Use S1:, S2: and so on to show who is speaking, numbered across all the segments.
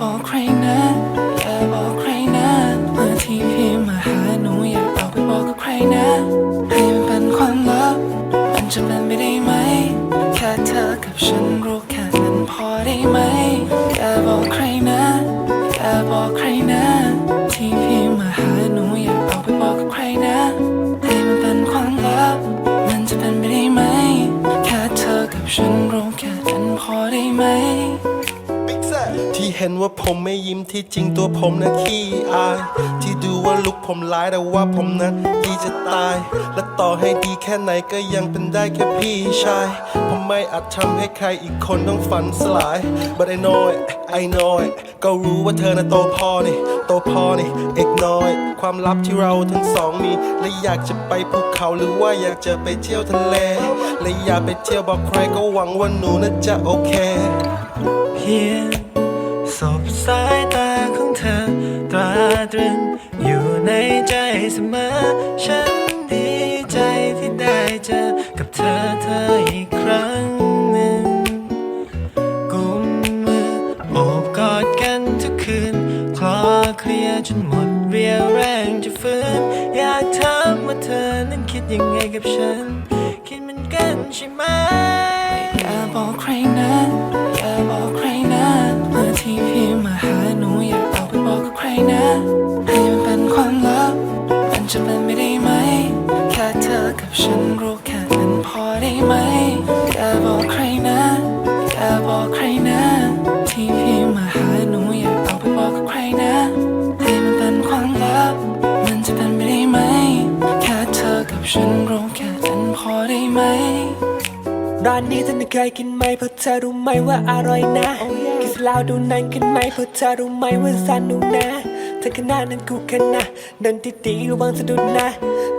S1: บอกใครนะอย่าบอกใครนะเมื่อที่พี่มาหาหนูอย่าเอาไปบอกกับใครนะ ให้มันเป็นความลับ มันจะเป็นไม่ได้ไหม แค่เธอกับฉันรู้แค่นั้นพอได้ไหมอย่าบอกใครนะอย่าบอกใครนะที่พี่มาหาหนูอย่าเอาไปบอกกับใครนะ ให้มันเป็นความลับ มันจะเป็นไม่ได้ไหม แค่เธอกับฉันรู้แค่นั้นพอได้ไหม
S2: เห็นว่าผมไม่ยิ้มที่จริงตัวผมนะขี้อาย ที่ดูว่าลุกผมร้ายแต่ว่าผมนั้นดีจะตาย และต่อให้ดีแค่ไหนก็ยังเป็นได้แค่พี่ชาย ผมไม่อาจทำให้ใครอีกคนต้องฝันสลาย but I know it I know it ก็รู้ว่าเธอน่ะโตพอนี่ โตพอนี่ ignore it ความลับที่เราทั้งสองมี และอยากจะไปภูเขาหรือว่าอยากจะไปเที่ยวทะเล และอยากไปเที่ยวบอกใครก็หวังว่าหนูน่าจะโอเค
S1: เพียง สายตาของเธอ ตราตรึงอยู่ในใจเสมอ ฉันดีใจที่ได้เจอ กับเธอเธออีกครั้งหนึ่งกุมมือโอบกอดกันทุกคืน คลอเคลียจนหมดเรียวแรงจะฟื้น อยากถามว่าเธอนั้นคิดยังไงกับฉัน คิดเหมือนกันใช่ไหมอย่าบอกใคร จะเป็นไม่ได้ไหม แค่เธอกับฉันรู้แค่นั้นพอได้ไหมอย่าบอกใครนะอย่าบอกใครนะ ที่พี่มาหาหนูอย่าเอาไปบอกกับใครนะ ให้มันเป็นความลับ มันจะเป็นไม่ได้ไหม แค่เธอกับฉันรู้แค่นั้นพอได้ไหม
S3: ร้านนี้เธอไม่เคยกินไหมเพราะเธอรู้ไหมว่าอร่อยนะกินเสร็จแล้วดูหนังกันไหมเพราะเธอรู้ไหมว่าสนุกนะ เธอขนาดนั้นกูขนาดเดินดีๆระวังสะดุดนะ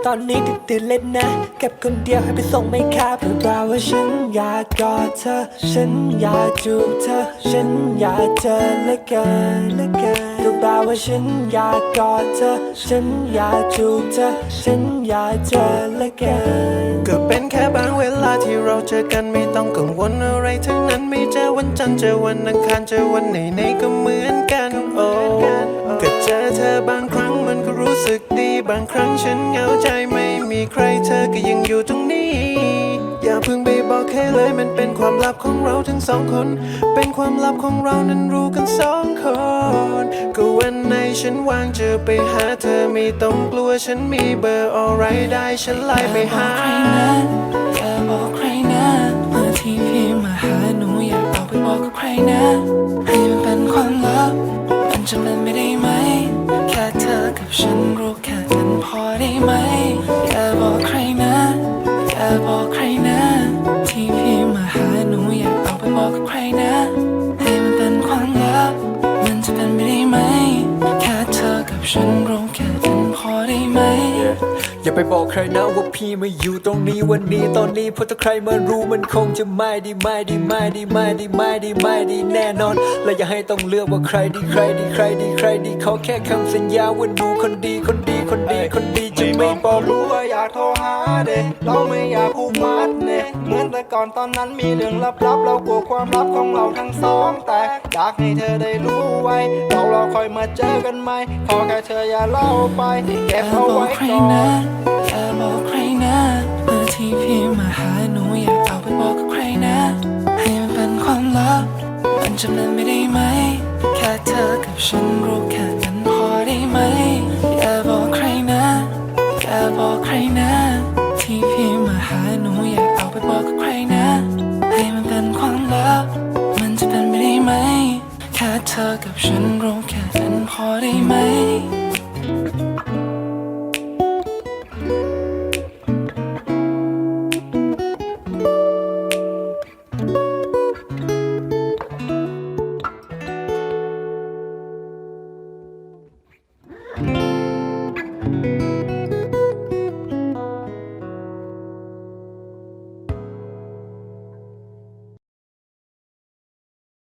S3: ตอนนี้ดึกตื่นเล่นนะเก็บคนเดียวให้ไปส่งไม่ครับเพราะว่าว่าฉันอยากกอดเธอ ฉันอยากจูบเธอ ฉันอยากเจอเลือเกินเหลือเกินก็บอกว่าฉันอยากกอดเธอ ฉันอยากจูบเธอ ฉันอยากเจอเลือเกิน
S4: ก็เป็นแค่บางเวลาที่เราเจอกันไม่ต้องกังวลอะไรทั้งนั้นไม่เจอวันจันทร์เจอวันอังคารเจอวันไหนไหนๆก็เหมือนกันโอ้ เจอเธอบางครั้งมันก็รู้สึกดี บางครั้งฉันเหงาใจไม่มีใครเธอก็ยังอยู่ตรงนี้ อย่าเพิ่งไปบอกใครเลยมันเป็นความลับของเราทั้งสองคน เป็นความลับของเรานั้นรู้กันสองคน ก็วันไหนฉันว่างจะไปหาเธอไม่ต้องกลัวฉันมีเบอร์อะไรได้ฉันไลน์ไปหา
S1: อย่าบอกใครนะเมื่อที่พี่มาหาหนูอย่าเอาไปบอกกับใครนะให้มันเป็นความลับมันจะเป็น พอได้ไหมอย่าบอกใครนะอย่าบอกใครนะ ที่พี่มาหาหนูอย่าเอาไปบอกกับใครนะ ให้มันเป็นความลับ มันจะเป็นไม่ได้ไหม แค่เธอกับฉันรู้แค่นั้นพอได้ไหม
S3: อย่าไปบอกใครนะว่าพี่มาอยู่ตรงนี้วันนี้ตอนนี้เพราะถ้าใครมารู้มันคงจะไม่ดีไม่ดีไม่ดีไม่ดีไม่ดีไม่ดีแน่นอน และอย่าให้ต้องเลือกว่าใครดีใครดีใครดีใครดีขอแค่คำสัญญาว่าดูคนดีคนดี คนดีคนดีจะไม่บอก
S4: รู้ว่าอยากโทรหาเด็เราไม่อยากผูกมัดเด็กเหมือนแต่ก่อนตอนนั้นมีเรื่องลับๆเรากลัวความลับของเราทั้งสองแต่อยากให้เธอได้รู้ไว้ เรารอคอยมาเจอกันไหมขอแค่เธออย่าเล่าไปเก็บ
S1: อย่า
S4: เอา
S1: บอ
S4: ไว้
S1: กใคร
S4: ก่อน
S1: นะอย่าบอกใครนะเมื่อที่พี่มาหาหนูอย่าเอาไปบอกกับใครนะ ให้มันเป็นความลับมันจะเป็นไม่ได้ไหม แค่เธอกับฉันรู้แค่ party made